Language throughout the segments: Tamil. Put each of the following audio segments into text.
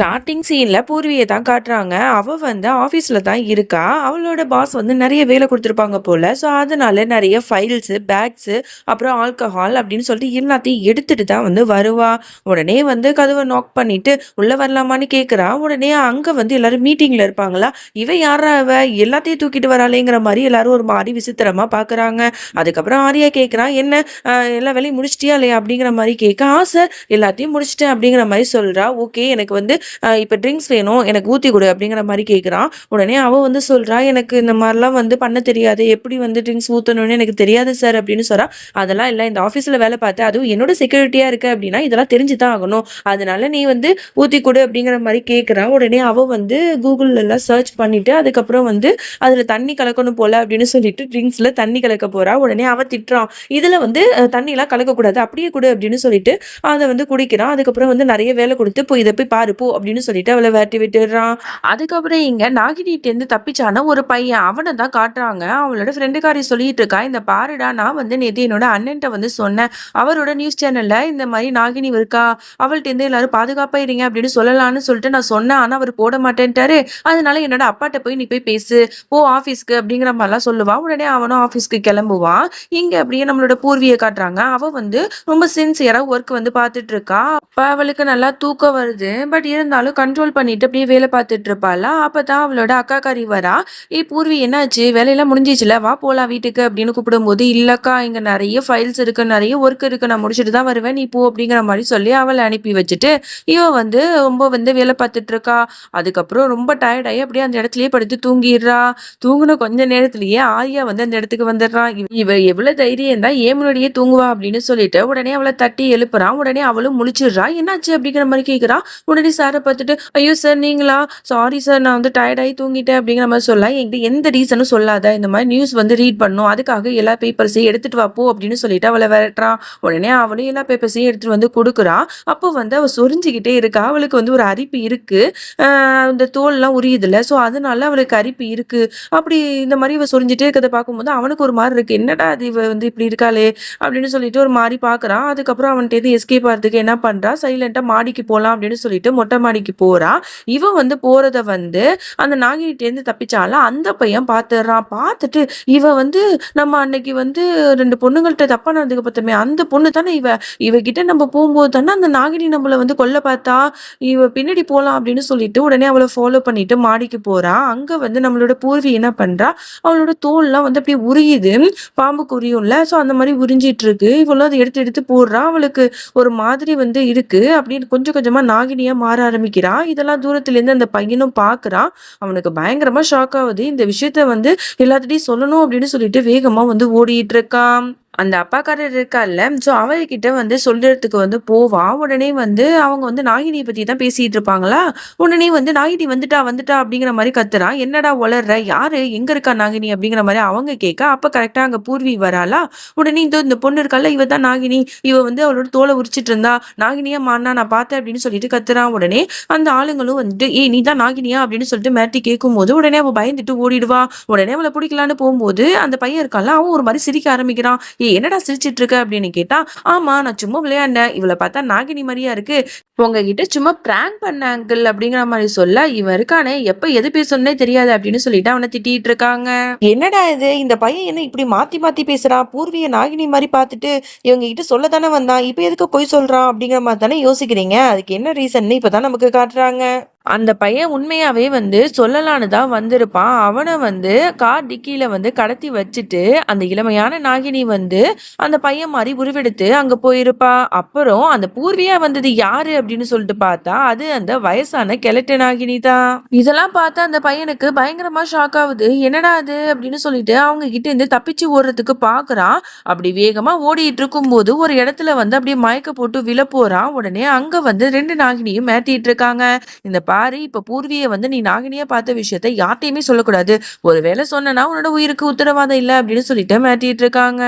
ஸ்டார்டிங் சீனில் பூர்வியை தான் காட்டுறாங்க. அவள் வந்து ஆஃபீஸில் தான் இருக்கா. அவளோட பாஸ் வந்து நிறைய வேலை கொடுத்துருப்பாங்க போல். ஸோ அதனால நிறைய ஃபைல்ஸு பேக்ஸு அப்புறம் ஆல்கஹால் அப்படின்னு சொல்லிட்டு எல்லாத்தையும் எடுத்துகிட்டு தான் வந்து வருவா. உடனே வந்து கதவை நாக் பண்ணிட்டு உள்ளே வரலாமான்னு கேட்குறா உடனே அங்கே வந்து எல்லாரும் மீட்டிங்கில் இருப்பாங்களா? இவ யாரா அவ? எல்லாத்தையும் தூக்கிட்டு வராளேங்கிற மாதிரி எல்லாரும் ஒரு மாதிரி விசித்திரமாக பார்க்குறாங்க அதுக்கப்புறம் ஆரியா கேட்குறான் என்ன எல்லா வேலையும் முடிச்சிட்டியா இல்லையா? அப்படிங்கிற மாதிரி கேட்க ஆ சார் எல்லாத்தையும் முடிச்சிட்டேன். அப்படிங்கிற மாதிரி சொல்கிறா ஓகே எனக்கு வந்து இப்போ ட்ரிங்க்ஸ் வேணும் எனக்கு ஊற்றி கொடு அப்படிங்கிற மாதிரி கேட்குறான் உடனே அவள் வந்து சொல்கிறா எனக்கு இந்த மாதிரிலாம் வந்து பண்ண தெரியாது. எப்படி வந்து ட்ரிங்க்ஸ் ஊற்றணும்னு எனக்கு தெரியாது சார் அப்படின்னு சொல்கிறா அதெல்லாம் இல்லை இந்த ஆஃபீஸில் வேலை பார்த்து அதுவும் என்னோட செக்யூரிட்டியாக இருக்கு அப்படின்னா இதெல்லாம் தெரிஞ்சு தான் ஆகணும். அதனால நீ வந்து ஊற்றி கொடு அப்படிங்கிற மாதிரி கேட்குறா உடனே அவள் வந்து கூகுள்ல எல்லாம் சர்ச் பண்ணிட்டு அதுக்கப்புறம் வந்து அதில் தண்ணி கலக்கணும் போல அப்படின்னு சொல்லிட்டு ட்ரிங்க்ஸில் தண்ணி கலக்க போறா. உடனே அவள் திட்டுறான். இதில் வந்து அஹ், தண்ணிலாம் கலக்கக்கூடாது. அப்படியே கொடு அப்படின்னு சொல்லிட்டு அதை வந்து குடிக்கிறான். அதுக்கப்புறம் வந்து நிறைய வேலை கொடுத்து போய் இதை போய் பாரு. போ அப்படின்னு சொல்லிட்டு அவளை விரட்டி விட்டுடுறான். அதுக்கப்புறம் இங்க நாகினிட்டேருந்து தப்பிச்சான ஒரு பையன். அவனை தான் காட்டுறாங்க. அவளோட ஃப்ரெண்டுக்காரி சொல்லிட்டு இருக்கா இந்த பாருடா நான் வந்து நேற்று என்னோட அண்ணன்ட்ட வந்து சொன்னேன். அவரோட நியூஸ் சேனல்ல இந்த மாதிரி நாகினி இருக்கா? அவள்கிட்ட எல்லாரும் பாதுகாப்பா இருங்க அப்படின்னு சொல்லலாம்னு சொல்லிட்டு நான் சொன்னேன். ஆனா அவர் போட மாட்டேன்ட்டாரு. அதனால என்னோட அப்பாட்ட போய் நீ போய் பேசு. போ ஆஃபீஸ்க்கு அப்படிங்கிற மாதிரிலாம் சொல்லுவான் உடனே அவனும் ஆஃபீஸ்க்கு கிளம்புவான். இங்க அப்படியே நம்மளோட பூர்வியை காட்டுறாங்க. அவ வந்து ரொம்ப சின்சியரா ஒர்க் வந்து பார்த்துட்டு இருக்கா. அப்ப அவளுக்கு நல்லா தூக்கம் வருது. பட் இருந்தாலும் கண்ட்ரோல் பண்ணிட்டு அப்படியே வேலை பார்த்துட்டு இருப்பாள? அப்பதான் அவளோட அக்கா கறி வரா. ஏ பூர்வி என்னாச்சு? வேலையெல்லாம் முடிஞ்சிச்சுல? வா போலாம் வீட்டுக்கு அப்படின்னு கூப்பிடும்போது இல்லக்கா இங்க நிறைய ஃபைல்ஸ் இருக்கு நிறைய ஒர்க் இருக்கு. நான் முடிச்சுட்டு தான் வருவேன். நீ போ அப்படிங்கிற மாதிரி சொல்லி அவளை அனுப்பி வச்சுட்டு இவ வந்து ரொம்ப வந்து வேலை பார்த்துட்டு இருக்கா. அதுக்கப்புறம் ரொம்ப டயர்ட் அப்படியே அந்த இடத்துலயே படுத்து தூங்கிடுறா. தூங்கின கொஞ்ச நேரத்திலேயே ஆரியா வந்து அந்த இடத்துக்கு வந்துடுறான் இவ- இவ எவ்வளவு தைரியம் தான் ஏ முன்னாடியே தூங்குவா? அப்படின்னு சொல்லிட்டு உடனே அவளை தட்டி எழுப்புறான் உடனே அவளும் முழிச்சிடுறா. என்னாச்சு? அப்படிங்கிற மாதிரி கேக்குறா. உடனே சார் பார்த்துட்டு ஐயோ சார் நீங்களா? சாரி சார் நான் வந்து டயர்டாகி தூங்கிட்டேன் அப்படிங்கிற மாதிரி சொல்ல என்கிட்ட எந்த ரீசனும் சொல்லாத. இந்த மாதிரி நியூஸ் வந்து ரீட் பண்ணும். அதுக்காக எல்லா பேப்பர்ஸையும் எடுத்துட்டு வாப்போ அப்படின்னு சொல்லிட்டு அவளை விரட்டுறான் உடனே அவளும் எல்லா பேப்பர்ஸையும் எடுத்துட்டு வந்து கொடுக்குறா. அப்போ வந்து அவள் சொரிஞ்சுக்கிட்டே இருக்கா. அவளுக்கு வந்து ஒரு அரிப்பு இருக்குது இந்த தோல்லாம் உரியுதுல்ல. ஸோ அதனால அவளுக்கு அரிப்பு இருக்குது அப்படி இந்த மாதிரி இவ சொரிஞ்சிட்டே இருக்கிறத பார்க்கும்போது அவனுக்கு ஒரு மாதிரி இருக்குது என்னடா அது இவ வந்து இப்படி இருக்காளே? அப்படின்னு சொல்லிட்டு ஒரு மாதிரி பார்க்குறான் அதுக்கப்புறம் அவன்கிட்ட எஸ்கேப் ஆகிறதுக்கு என்ன பண்ணுறான் சைலண்ட்டாக மாடிக்கு போகலாம் அப்படின்னு சொல்லிட்டு மொட்டை மாடிக்கு போறா. இவன் வந்து போறத வந்து அந்த நாகினிட்டேருந்து தப்பிச்சால அந்த பையன் பார்த்துடுறான் பார்த்துட்டு இவ வந்து நம்ம அன்னைக்கு வந்து ரெண்டு பொண்ணுங்கள்ட்ட தப்பா நடந்துக்க பார்த்தோமே அந்த பொண்ணு தானே இவ. இவகிட்ட நம்ம போகும்போது தானே அந்த நாகினி நம்மளை வந்து கொல்ல பார்த்தா இவ பின்னாடி போலாம் அப்படின்னு சொல்லிட்டு உடனே அவளை ஃபாலோ பண்ணிட்டு மாடிக்கு போறா. அங்க வந்து நம்மளோட பூர்வி என்ன பண்றா? அவளோட தோல்லாம் வந்து அப்படியே உரியுது. பாம்புக்கு உரியும்ல. ஸோ அந்த மாதிரி உறிஞ்சிட்டு இருக்கு. இவளும் அதை எடுத்து எடுத்து போடுறா. அவளுக்கு ஒரு மாதிரி வந்து இருக்கு. அப்படின்னு கொஞ்சம் கொஞ்சமா நாகினியா மாற ஆரம்பிக்கிறா. இதெல்லாம் தூரத்துலேருந்து அந்த பையனும் பார்க்குறான் அவனுக்கு பயங்கரமாக ஷாக் ஆகுது. இந்த விஷயத்த வந்து எல்லாத்திட்டையும் சொல்லணும் அப்படின்னு சொல்லிட்டு வேகமாக வந்து ஓடிட்டு இருக்கான் அந்த அப்பாக்காரர் இருக்கால்ல ஸோ அவர்கிட்ட வந்து சொல்றதுக்கு வந்து போவா. உடனே வந்து அவங்க வந்து நாகினியை பத்தி தான் பேசிட்டு இருப்பாங்களா? உடனே வந்து நாகினி வந்துட்டா வந்துட்டா அப்படிங்கிற மாதிரி கத்துறான் என்னடா வளர்ற யாரு? எங்க இருக்கா நாகினி அப்படிங்கிற மாதிரி அவங்க கேட்க அப்ப கரெக்டா அங்க பூர்வி வராளா? உடனே இந்த இந்த பொண்ணு இருக்கால இவ தான் நாகினி. இவ வந்து அவளோட தோலை உரிச்சிட்டு இருந்தா. நாகினியா மாறினா நான் பார்த்தேன் அப்படின்னு சொல்லிட்டு கத்துறான் உடனே. அந்த ஆளுங்களும் வந்துட்டு ஏய் நீ தான் நாகினியா? அப்படின்னு சொல்லிட்டு மிரட்டி கேட்கும் போது உடனே அவ பயந்துட்டு ஓடிடுவா. உடனே அவளை பிடிக்கலான்னு போகும்போது அந்த பையன் இருக்கால அவன் ஒரு மாதிரி சிரிக்க ஆரம்பிக்கிறான். ஏ என்னடா சிரிச்சிட்டு இருக்க அப்படின்னு கேட்டா ஆமா நான் சும்மா விளையாண்டேன். இவளை பார்த்தா நாகினி மாதிரியா இருக்கு. உங்ககிட்ட சும்மா பிராங்க் பண்ண அங்கிள் அப்படிங்கிற மாதிரி சொல்ல இவன் இருக்கானே எப்ப எது பேசணும்னே தெரியாது அப்படின்னு சொல்லிட்டு அவனை திட்டிட்டு இருக்காங்க என்னடா இது? இந்த பையன் என்ன இப்படி மாத்தி மாத்தி பேசுறான் பூர்வீக நாகினி மாதிரி பார்த்துட்டு இவங்க கிட்ட சொல்ல தானே வந்தான்? இப்ப எதுக்கு பொய் சொல்றான்? அப்படிங்கிற மாதிரி தானே யோசிக்கிறீங்க? அதுக்கு என்ன ரீசன் இப்பதான் நமக்கு காட்டுறாங்க. அந்த பையன் உண்மையாவே வந்து சொல்லலான்னு தான் வந்திருப்பான். அவனை வந்து கார் டிக்கியில வந்து கடத்தி வச்சுட்டு அந்த இளமையான நாகினி வந்து அந்த பையன் மாதிரி உருவெடுத்து அங்க போயிருப்பா. அப்புறம் அந்த பூர்வியா வந்தது யாரு அப்படின்னு சொல்லிட்டு பார்த்தா அது அந்த வயசான கெலட்டு நாகினி தான். இதெல்லாம் பார்த்தா அந்த பையனுக்கு பயங்கரமா ஷாக் ஆகுது. என்னடா அது அப்படின்னு சொல்லிட்டு அவங்க கிட்ட இருந்து தப்பிச்சு ஓடுறதுக்கு பாக்குறான். அப்படி வேகமா ஓடிட்டு இருக்கும்போது ஒரு இடத்துல வந்து அப்படியே மயக்க போட்டு விழ போறான் உடனே அங்க வந்து ரெண்டு நாகினியும் மேத்திட்டு இருக்காங்க. இந்த பாரு இப்போ பூர்வியை வந்து நீ நாகினியா பார்த்த விஷயத்த யார்ட்டையுமே சொல்லக்கூடாது. ஒருவேளை சொன்னனா உன்னோட உயிருக்கு உத்தரவாதம் இல்லை அப்படின்னு சொல்லிட்டு மாட்டிட்டு இருக்காங்க.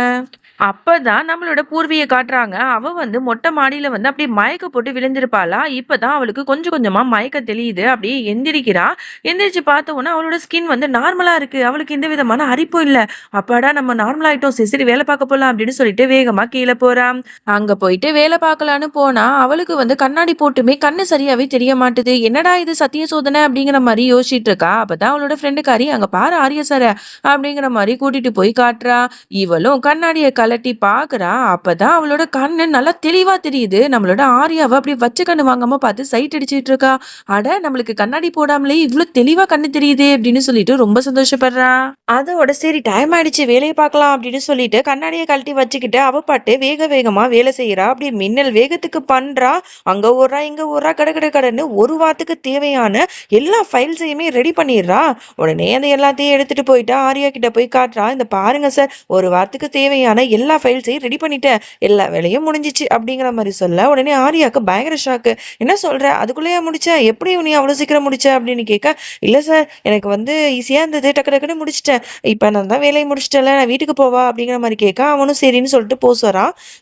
அப்பதான் நம்மளோட பூர்விய காட்டுறாங்க. அவ வந்து மொட்டை மாடியில வந்து அப்படியே மயக்க போட்டு விழுந்திருப்பாளா, இப்பதான் அவளுக்கு கொஞ்சம் கொஞ்சமா மயக்க தெளியுது. அப்படியே எந்திரிக்கிறா. எந்திரிச்சு பார்த்த உடனே அவளோட ஸ்கின் வந்து நார்மலா இருக்கு. அவளுக்கு எந்த விதமான அரிப்பும் இல்ல. அப்பாடா நம்ம நார்மல் ஆயிட்டோம். சரி, சரி வேலை பார்க்க போலாம் அப்படின்னு சொல்லிட்டு வேகமா கீழே போறா. அங்க போயிட்டு வேலை பார்க்கலான்னு போனா, அவளுக்கு வந்து கண்ணாடி போட்டுமே கண்ணு சரியாவே தெரிய மாட்டுது. என்னடா இது சத்திய சோதனை அப்படிங்கிற மாதிரி யோசிச்சுட்டு இருக்கா. அப்பதான் அவளோட ஃப்ரெண்டுக்காரி அங்க பாரு ஆரிய சார அப்படிங்கிற மாதிரி கூட்டிட்டு போய் காட்டுறா. இவளும் கண்ணாடியை கல கழட்டி பார்க்குறா. அப்பதான் அவளோட கண்ணு நல்லா தெளிவா தெரியுது. நம்மளோட ஆரியாவை அப்படி வச்ச கண்ணு வாங்காமல் பார்த்து சைட் அடிச்சிட்டு இருக்கா. அட நம்மளுக்கு கண்ணாடி போடாமலே இவ்ளோ தெளிவா கண்ணு தெரியுது அப்படின்னு சொல்லிட்டு ரொம்ப சந்தோஷப்படுறா. அதோட சரி டைம் ஆயிடுச்சு வேலையை பார்க்கலாம் அப்படின்னு சொல்லிட்டு கண்ணாடியை கழட்டி வச்சுக்கிட்டு அவ பாட்டு வேக வேகமா வேலை செய்கிறா அப்படி மின்னல் வேகத்துக்கு பண்றா. அங்க ஓடுறா, இங்க ஓடுறா, கட கட கடன்னு ஒரு வாரத்துக்கு தேவையான எல்லா ஃபைல்ஸையுமே ரெடி பண்ணிடுறா. உடனே அந்த எல்லாத்தையும் எடுத்துட்டு போயிட்டு ஆர்யா கிட்ட போய் காட்டுறா. இந்த பாருங்க சார் ஒரு வாரத்துக்கு தேவையான எல்லா ஃபைல்ஸையும் ரெடி பண்ணிட்டேன். எல்லா வேலையும் முடிஞ்சிச்சு அப்படிங்கிற மாதிரி சொல்ல, உடனே ஆரியாவுக்கு பயங்கர ஷாக்கு. என்ன சொல்கிற அதுக்குள்ளேயே முடிச்சா எப்படி நீ அவ்வளோ சீக்கிரம் முடிச்ச? அப்படின்னு கேட்க, இல்லை சார் எனக்கு வந்து ஈஸியாக இருந்தது. டக்கு டக்குன்னு முடிச்சுட்டேன். இப்போ நான் தான் வேலையை முடிச்சுட்டேன்ல நான் வீட்டுக்கு போவா? அப்படிங்கிற மாதிரி கேட்க, அவனும் சரின்னு சொல்லிட்டு போ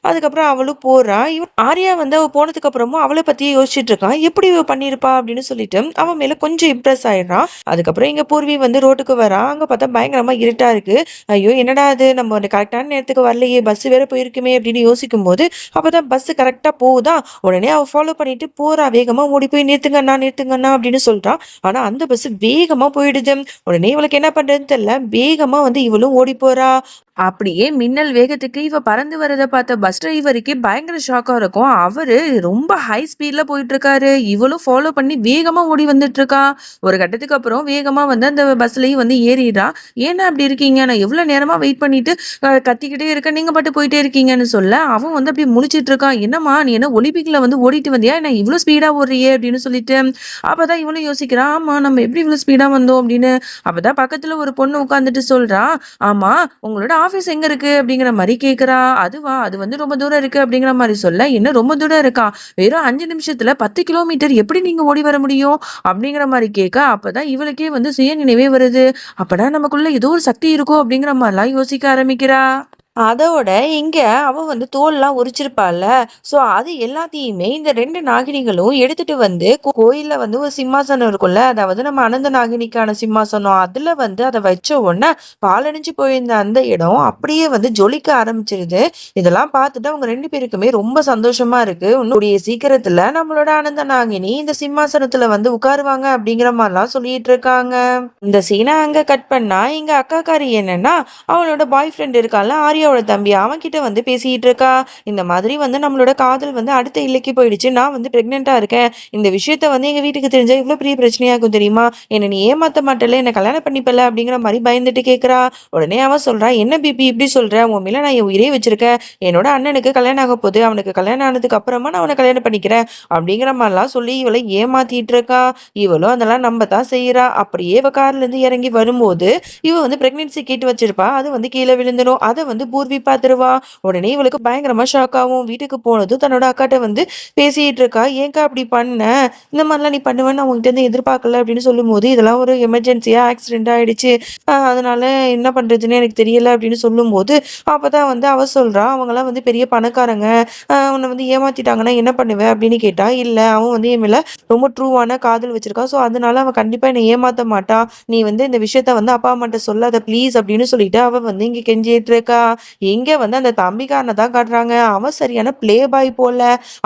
அதுக்கப்புறம் அவளும் போறா. இவன் ஆரியா வந்து அவள் போனதுக்கு அப்புறமும் அவள பற்றியே யோசிச்சுட்டு இருக்கான். எப்படி பண்ணியிருப்பா? அப்படின்னு சொல்லிட்டு அவன் மேலே கொஞ்சம் இம்ப்ரெஸ் ஆயிடுறான். அதுக்கப்புறம் இங்கே பூர்வி வந்து ரோட்டுக்கு வரான் அங்கே பார்த்தா பயங்கரமாக இருட்டாக இருக்கு. ஐயோ! என்னடா இது நம்ம கரெக்டான நேரத்துக்கு வரல வரலையே! பஸ் வேற போயிருக்குமே அப்படின்னு யோசிக்கும்போது, அப்பதான் பஸ் கரெக்டா போகுதா, உடனே அவ ஃபாலோ பண்ணிட்டு போறா. வேகமா ஓடி போய் நிறுத்துங்கண்ணா, நிறுத்துங்கண்ணா அப்படின்னு சொல்றான் ஆனா அந்த பஸ் வேகமா போயிடுது. உடனே இவளுக்கு என்ன பண்றதுன்னு தெரியல. வேகமா வந்து இவளும் ஓடி போறா. அப்படியே மின்னல் வேகத்துக்கு இவ பறந்து வரத பார்த்த பஸ் டிரைவருக்கே பயங்கர ஷாக்கா இருக்கும். அவரு ரொம்ப ஹை ஸ்பீட்ல போயிட்டு இருக்காரு. இவளும் ஃபாலோ பண்ணி வேகமா ஓடி வந்துட்டு இருக்கா. ஒரு கட்டத்துக்கு அப்புறம் வேகமா வந்து அந்த பஸ்லயும் வந்து ஏறிடுறா. ஏன்னா அப்படி இருக்கீங்க? நான் எவ்வளோ நேரமா வெயிட் பண்ணிட்டு கத்திக்கிட்டே இருக்கேன். நீங்க பாட்டு போயிட்டே இருக்கீங்கன்னு சொல்ல, அவன் வந்து அப்படி முடிச்சிட்டு இருக்கான். என்னம்மா நீ என்ன ஒலிம்பிக்ல வந்து ஓடிட்டு வந்தியா? என்ன இவ்வளவு ஸ்பீடா ஓடுறியே? அப்படின்னு சொல்லிட்டு. அப்பதான் இவளும் யோசிக்கிறா. ஆமா நம்ம எப்படி இவ்வளவு ஸ்பீடா வந்தோம் அப்படின்னு. அப்பதான் பக்கத்துல ஒரு பொண்ணு உட்காந்துட்டு சொல்றா. ஆமா உங்களோட ஆஃபீஸ் எங்கே இருக்கு? அப்படிங்கிற மாதிரி கேட்குறா அதுவா? அது வந்து ரொம்ப தூரம் இருக்கு அப்படிங்கிற மாதிரி சொல்ல, என்ன ரொம்ப தூரம் இருக்கா? வெறும் அஞ்சு நிமிஷத்தில் பத்து கிலோமீட்டர் எப்படி நீங்கள் ஓடி வர முடியும்? அப்படிங்கிற மாதிரி கேட்க, அப்போ தான் இவளுக்கே வந்து சுய நினைவே வருது. அப்படா நமக்குள்ளே ஏதோ ஒரு சக்தி இருக்கோ அப்படிங்கிற மாதிரிலாம் யோசிக்க ஆரம்பிக்கிறா. அதோட இங்கே அவள் வந்து தோல்லாம் உரிச்சிருப்பாள்ல. ஸோ அது எல்லாத்தையுமே இந்த ரெண்டு நாகினிகளும் எடுத்துட்டு வந்து கோயிலில் கோயில்ல வந்து ஒரு சிம்மாசனம் இருக்கும்ல. அதாவது நம்ம அனந்த நாகினிக்கான சிம்மாசனம். அதுல வந்து அதை வச்ச உடனே பாழடைஞ்சு போயிருந்த அந்த இடம் அப்படியே வந்து ஜொலிக்க ஆரம்பிச்சிருது. இதெல்லாம் பார்த்துட்டு அவங்க ரெண்டு பேருக்குமே ரொம்ப சந்தோஷமா இருக்கு. உன்னுடைய சீக்கிரத்தில் நம்மளோட அனந்த நாகினி இந்த சிம்மாசனத்தில் வந்து உட்காருவாங்க அப்படிங்கிற மாதிரிலாம் சொல்லிட்டு இருக்காங்க. இந்த சீன அங்கே கட் பண்ணா, எங்க அக்காக்காரி என்னன்னா, அவளோட பாய் ஃப்ரெண்ட் இருக்கான்ல ஆர்யாவோட தம்பி. அவன்கிட்ட வந்து பேசிக்கிட்டு இருக்கா. இந்த மாதிரி வந்து நம்மளோட காதல் வந்து அடுத்த இல்லைக்கு போயிடுச்சு. நான் வந்து ப்ரெக்னெண்ட்டாக இருக்கேன். இந்த விஷயத்த வந்து எங்கள் வீட்டுக்கு தெரிஞ்சா இவ்வளோ பெரிய பிரச்சனையாகும் தெரியுமா? என்னை நீ ஏமாற்ற மாட்டல்ல? என்னை கல்யாணம் பண்ணிப்பல்ல? அப்படிங்கிற மாதிரி பயந்துட்டு கேட்குறா உடனே அவன் சொல்கிறான் என்ன பிபி இப்படி சொல்ற? உன் மேலே நான் என் உயிரே வச்சிருக்கேன். என்னோட அண்ணனுக்கு கல்யாணம் ஆக போகுது. அவனுக்கு கல்யாணம் ஆனதுக்கு அப்புறமா நான் அவனை கல்யாணம் பண்ணிக்கிறேன். அப்படிங்கிற மாதிரிலாம் சொல்லி இவளை ஏமாத்திட்டு இருக்கா. இவளும் அதெல்லாம் நம்ம தான் செய்கிறா அப்படியே இவ கார்லேருந்து இறங்கி வரும்போது, இவ வந்து ப்ரெக்னென்சி கிட் வச்சிருப்பா. அது வந்து கீழே விழுந்துடும். அதை வந்து பூர்வி பார்த்துருவா. உடனே இவளுக்கு பயங்கரமா ஷாக் ஆகும். வீட்டுக்கு போனதும் தன்னோட அக்காட்ட வந்து பேசிட்டு இருக்கா. ஏங்கா அப்படி பண்ண? இந்த மாதிரிலாம் நீ பண்ணுவேன்னு அவங்ககிட்ட இருந்து எதிர்பார்க்கல அப்படின்னு சொல்லும்போது, இதெல்லாம் ஒரு எமர்ஜென்சியா ஆக்சிடென்ட் ஆயிடுச்சு. அதனால என்ன பண்றதுன்னு எனக்கு தெரியல அப்படின்னு சொல்லும்போது, அப்பதான் வந்து அவ சொல்றா, அவங்கலாம் வந்து பெரிய பணக்காரங்க. உன்னை வந்து ஏமாத்திட்டாங்கன்னா என்ன பண்ணுவேன் அப்படின்னு கேட்டா, இல்ல அவன் வந்து என் மேல ரொம்ப ட்ரூவான காதல் வச்சிருக்கான். ஸோ அதனால அவன் கண்டிப்பா என்ன ஏமாத்த மாட்டான். நீ வந்து இந்த விஷயத்த வந்து அப்பா அம்மாட்ட சொல்லாத ப்ளீஸ் அப்படின்னு சொல்லிட்டு அவ வந்து இங்க கெஞ்சிட்டு இருக்கா. இங்கே வந்து அந்த தம்பிக்காரனை தான் காட்டுறாங்க. அவன் சரியான ப்ளே பாய் போல.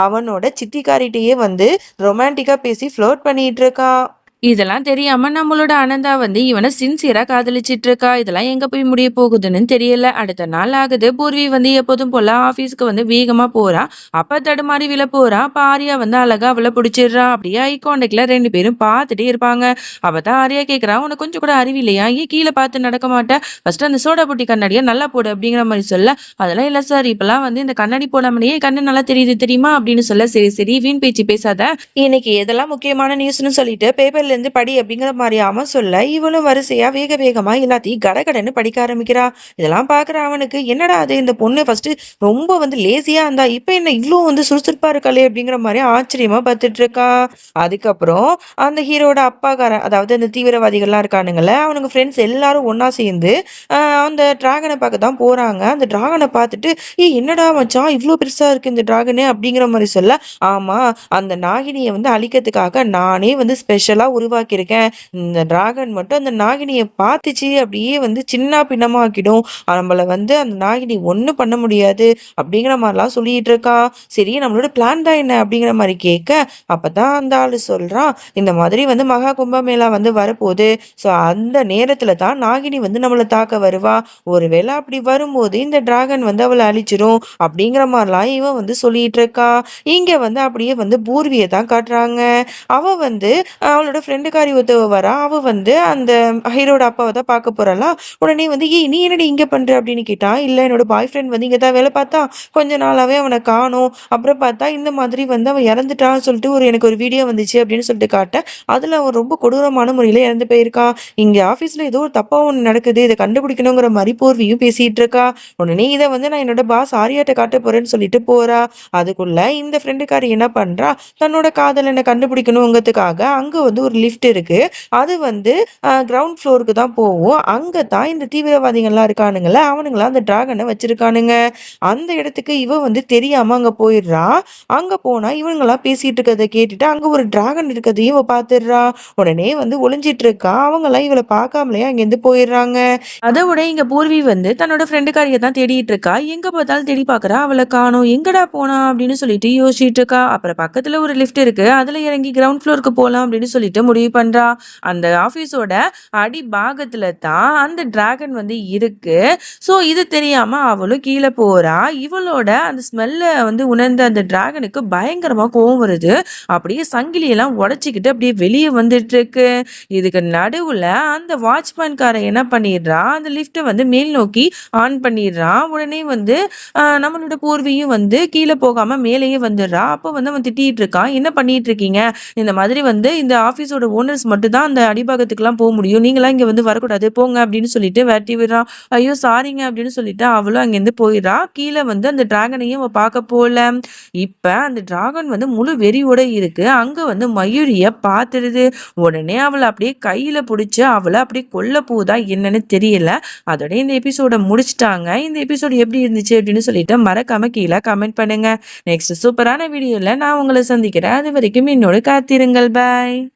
அவனோட சித்திக்காரிட்டையே வந்து ரொமான்டிக்காக பேசி ஃப்ளோட் பண்ணிட்டு இருக்கான். இதெல்லாம் தெரியாம நம்மளோட அனந்தா வந்து இவனை சின்சியரா காதலிச்சிட்டு இருக்கா. இதெல்லாம் எங்க போய் முடிய போகுதுன்னு தெரியல. அடுத்த நாள் ஆகுது. பூர்வி வந்து எப்போதும் போல ஆஃபீஸ்க்கு வந்து வேகமா போறா. அப்ப தடுமாறி விழ போறா. அப்ப ஆரியா வந்து அழகா அவள பிடிச்சிடுறா அப்படியே ஐ கான்டாக்ட்ல 2 பேரும் பார்த்துட்டே இருப்பாங்க. அப்பதான் ஆரியா கேட்கிறா, உனக்கு கொஞ்சம் கூட அறிவில்லையா? ஏன் கீழே பார்த்து நடக்க மாட்டேன் ஃபர்ஸ்ட் அந்த சோடா புட்டி கண்ணாடியா நல்லா போடு அப்படிங்கிற மாதிரி சொல்ல, அதெல்லாம் இல்ல சார். இப்பெல்லாம் வந்து இந்த கண்ணாடி போடாமலேயே கண்ணு நல்லா தெரியுது தெரியுமா? அப்படின்னு சொல்ல, சரி சரி வீண் பேச்சு பேசாத. இன்னைக்கு எதெல்லாம் முக்கியமான நியூஸ்னு சொல்லிட்டு பேப்பர்ல இருந்து படி அப்படிங்கிற மாதிரி அவன் சொல்ல இவளும் வரிசையா வேக வேகமா எல்லாத்தையும் கடகடன்னு படிக்க ஆரம்பிக்கிறா. இதெல்லாம் பாக்குற அவனுக்கு என்னடா அது? இந்த பொண்ணு ஃபர்ஸ்ட் ரொம்ப வந்து லேசியா இருந்தா இப்ப என்ன இவ்வளோ வந்து சுறுசுறுப்பா இருக்காளே அப்படிங்கிற மாதிரி ஆச்சரியமா பார்த்துட்டு இருக்கா. அதுக்கப்புறம் அந்த ஹீரோட அப்பாக்காரன் அதாவது அந்த தீவிரவாதிகள்லாம் இருக்கானுங்கள அவனுங்க ஃப்ரெண்ட்ஸ் எல்லாரும் ஒன்னா சேர்ந்து அந்த டிராகனை பார்க்க தான் போறாங்க. அந்த டிராகனை பார்த்துட்டு ஏ என்னடா மச்சான் இவ்வளோ பெருசா இருக்கு இந்த டிராகனு அப்படிங்கிற மாதிரி சொல்ல ஆமா அந்த நாகினியை வந்து அழிக்கிறதுக்காக நானே வந்து ஸ்பெஷலா ஒரு உருவாக்கியிருக்கேன். இந்த டிராகன் மட்டும் அந்த நாகினியை பார்த்துச்சு அப்படியே வந்து சின்ன பின்னமாக்கிடும். நம்மளை வந்து அந்த நாகினி ஒன்றும் பண்ண முடியாது அப்படிங்கிற மாதிரிலாம் சொல்லிட்டு இருக்கா. சரி நம்மளோட பிளான் தான் என்ன அப்படிங்கிற மாதிரி கேட்க அப்பதான் அந்த ஆள் சொல்றான் இந்த மாதிரி வந்து மகா கும்பமேளா வந்து வரப்போகுது. ஸோ அந்த நேரத்துல தான் நாகினி வந்து நம்மளை தாக்க வருவா. ஒருவேளை அப்படி வரும்போது இந்த டிராகன் வந்து அவளை அழிச்சிரும் அப்படிங்கிற மாதிரிலாம் இவன் வந்து சொல்லிட்டு இருக்கா. இங்க வந்து அப்படியே வந்து பூர்வியை தான் காட்டுறாங்க. அவ வந்து அவளோட ஃப்ரெண்டுக்காரி ஒருத்தவ வரா அவ வந்து அந்த ஹீரோட அப்பாவை தான் பார்க்க போறாளா? உடனே வந்து ஏய் நீ என்னடி இங்கே பண்ற? அப்படின்னு கேட்டா இல்லை என்னோட பாய் ஃப்ரெண்ட் வந்து இங்கே தான் வேலை பார்த்தா கொஞ்ச நாளாவே அவனை காணும். அப்புறம் பார்த்தா இந்த மாதிரி வந்து அவன் இறந்துட்டான்னு சொல்லிட்டு ஒரு எனக்கு ஒரு வீடியோ வந்துச்சு அப்படின்னு சொல்லிட்டு காட்டேன் அதில் அவன் ரொம்ப கொடூரமான முறையில இறந்து போயிருக்கான் இங்கே ஆஃபீஸில் ஏதோ ஒரு தப்பாக ஒன்று நடக்குது. இதை கண்டுபிடிக்கணுங்கிற மாதிரி போர்வியும் பேசிகிட்டு இருக்கா. உடனே இதை வந்து நான் என்னோட பாஸ் ஆரியாட்ட காட்ட போறேன்னு சொல்லிட்டு போறா. அதுக்குள்ள இந்த ஃப்ரெண்டுக்காரி என்ன பண்றா? தன்னோட காதலனை கண்டுபிடிக்கணுங்கிறதுக்காக அங்கே வந்து ஒரு லிஃப்ட் இருக்கு. அது வந்து கிரவுண்ட் ஃப்ளோருக்கு தான் போகும். அங்கே தான் இந்த தீவிரவாதிகள்லாம் இருக்கானுங்கள அவனுங்களாம் அந்த டிராகனை வச்சிருக்கானுங்க. அந்த இடத்துக்கு இவன் வந்து தெரியாம அங்கே போயிடுறா அங்கே போனால் இவனுங்களாம் பேசிட்டு இருக்கிறத கேட்டுட்டு அங்கே ஒரு டிராகன் இருக்கிறதையும் இவன் பாத்துடுறா உடனே வந்து ஒளிஞ்சிட்டு இருக்கா அவங்களாம் இவளை பார்க்காமலே அங்கேருந்து போயிடுறாங்க. அதை விட பூர்வி வந்து தன்னோட ஃப்ரெண்டுக்காரியை தான் தேடிட்டு இருக்கா. எங்கே பார்த்தாலும் தேடி பார்க்குறா. அவளை காணும். எங்கடா போனா அப்படின்னு சொல்லிட்டு யோசிச்சுட்டு இருக்கா. அப்புறம் பக்கத்தில் ஒரு லிஃப்ட் இருக்கு. அதில் இறங்கி கிரவுண்ட் ஃப்ளோருக்கு போகலாம் அப்படின்னு சொல்லிட்டு முடிவு பண்றா? அந்த ஆஃபீஸோட அடி பாகத்துல தான் அந்த டிராகன் வந்து இருக்கு. ஸோ இது தெரியாம அவளும் கீழே போறா. இவளோட அந்த ஸ்மெல்ல வந்து உணர்ந்த அந்த டிராகனுக்கு பயங்கரமா கோவம் வருது. அப்படியே சங்கிலியெல்லாம் உடச்சிக்கிட்டு அப்படியே வெளியே வந்துட்டு இருக்கு இதுக்கு நடுவுல அந்த வாட்ச்மேன்கார என்ன பண்ணிடுறா? அந்த லிஃப்ட்டை வந்து மேல் நோக்கி ஆன் பண்ணிடுறான் உடனே வந்து நம்மளோட பூர்வியும் வந்து கீழே போகாம மேலேயே வந்துடுறா. அப்போ வந்து அவன் திட்டிட்டு இருக்கான். என்ன பண்ணிட்டு இருக்கீங்க? இந்த மாதிரி வந்து இந்த ஆஃபீஸோட ஓனர்ஸ் மட்டும் தான் அந்த அடிபாகத்துக்குலாம் போக முடியும். நீங்களாம் இங்கே வந்து வரக்கூடாது. போங்க அப்படின்னு சொல்லிட்டு வெட்டி விடுறான் ஐயோ சாரிங்க அப்படின்னு சொல்லிட்டு அவளும் அங்கேருந்து போயிடுறா. கீழே வந்து அந்த டிராகனையும் அவள் பார்க்க போகல. இப்போ அந்த டிராகன் வந்து முழு வெறியோட இருக்கு. அங்கே வந்து மயூரியை பார்த்துருது உடனே அவளை அப்படியே கையில் பிடிச்சி அவளை அப்படியே கொல்ல போதா என்னன்னு தெரியல. அதோட இந்த எபிசோட முடிச்சிட்டாங்க. இந்த எபிசோடு எப்படி இருந்துச்சு அப்படின்னு சொல்லிட்டு மறக்காம கீழே கமெண்ட் பண்ணுங்க. நெக்ஸ்ட் சூப்பரான வீடியோவில் நான் உங்களை சந்திக்கிறேன். அது வரைக்கும் என்னோட காத்திருங்கள். பாய்